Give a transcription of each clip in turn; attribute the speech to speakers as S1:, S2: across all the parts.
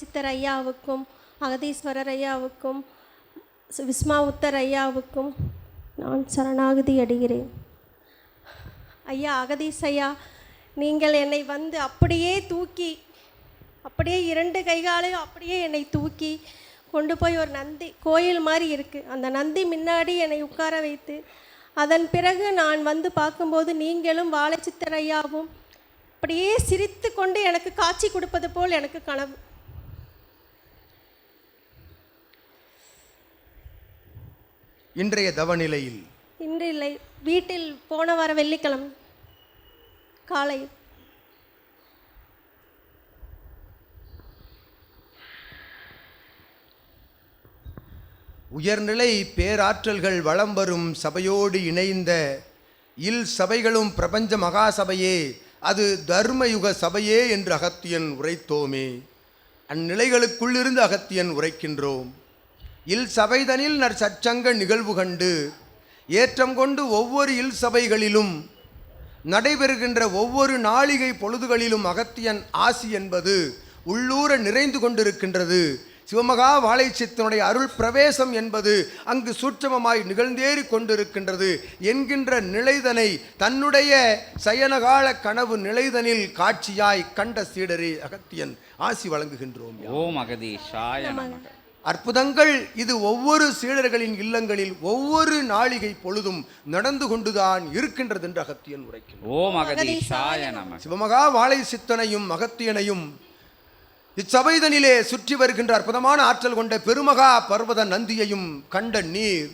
S1: சித்தர் ஐயாவுக்கும் அகதீஸ்வரர் ஐயாவுக்கும் விஸ்மாவுத்தர் ஐயாவுக்கும் நான் சரணாகதி அடைகிறேன். ஐயா அகதீஸ் ஐயா நீங்கள் என்னை வந்து அப்படியே தூக்கி அப்படியே இரண்டு கைகாலையும் அப்படியே என்னை தூக்கி கொண்டு போய் ஒரு நந்தி கோயில் மாதிரி இருக்குது அந்த நந்தி முன்னாடி என்னை உட்கார வைத்து அதன் பிறகு நான் வந்து பார்க்கும்போது நீங்களும் வாழைச்சித்தரையாவும் அப்படியே சிரித்து கொண்டு எனக்கு காட்சி கொடுப்பது போல் எனக்கு கனவு.
S2: இன்றைய தவநிலையில்?
S1: இன்று இல்லை வீட்டில் போன வார வெள்ளிக்கிழமை காலை
S2: உயர்நிலை பேராற்றல்கள் வளம் வரும் சபையோடு இணைந்த இல் சபைகளும் பிரபஞ்ச மகாசபையே அது தர்மயுக சபையே என்று அகத்தியன் உரைத்தோமே. அந்நிலைகளுக்குள்ளிருந்து அகத்தியன் உரைக்கின்றோம். இல் சபைதனில் நற் சச்சங்க நிகழ்வு கண்டு ஏற்றம் கொண்டு ஒவ்வொரு இல் சபைகளிலும் நடைபெறுகின்ற ஒவ்வொரு நாளிகை பொழுதுகளிலும் அகத்தியன் ஆசி என்பது உள்ளூர நிறைந்து கொண்டிருக்கின்றது. சிவமகா வாழைச்சித்தனுடைய அருள் பிரவேசம் என்பது அங்கு சூட்சமமாய் நிகழ்ந்தேறி கொண்டிருக்கின்றது என்கின்ற நிலைதனை தன்னுடைய சயனகால கனவு நிலைதனில் காட்சியாய் கண்ட சீடரே அகத்தியன் ஆசி வழங்குகின்றோம்.
S3: ஓம் அகதீஷாய நமக.
S2: அற்புதங்கள் இது ஒவ்வொரு சீடர்களின் இல்லங்களில் ஒவ்வொரு நாளிகை பொழுதும் நடந்து கொண்டுதான் இருக்கின்றது என்று அகத்தியன்
S3: நமக
S2: சிவமகா வாழை சித்தனையும் அகத்தியனையும் இச்சபைதனிலே சுற்றி வருகின்ற அற்புதமான ஆற்றல் கொண்ட பெருமகா பர்வத நந்தியையும் கண்ட நீர்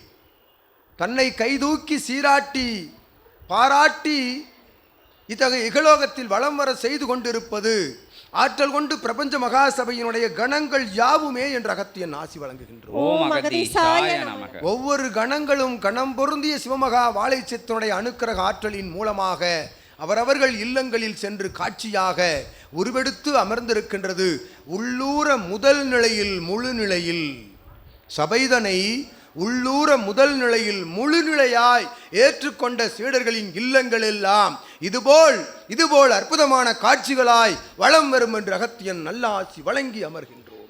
S2: தன்னை கைதூக்கி சீராட்டி பாராட்டி இத்தகைய இகலோகத்தில் வலம் வர செய்து கொண்டிருப்பது ஆற்றல் கொண்டு பிரபஞ்ச மகாசபையினுடைய கணங்கள் யாவுமே என்று அகத்தியன் ஆசி வழங்குகின்றோம் ஒவ்வொரு கணங்களும் கணம் பொருந்திய சிவமகா வாழைச்சித்தனுடைய அனுக்கிரக ஆற்றலின் மூலமாக அவரவர்கள் இல்லங்களில் சென்று காட்சியாக உருவெடுத்து அமர்ந்திருக்கின்றது. உள்ளூர முதல் நிலையில் முழு நிலையில் சபைதனை உள்ளூர முதல் நிலையில் முழு நிலையாய் ஏற்றுக்கொண்ட சீடர்களின் இல்லங்கள் எல்லாம் இதுபோல் இதுபோல் அற்புதமான காட்சிகளாய் வளம் வரும் என்று அகத்தியன் நல்ல ஆசி வழங்கி அமர்கின்றோம்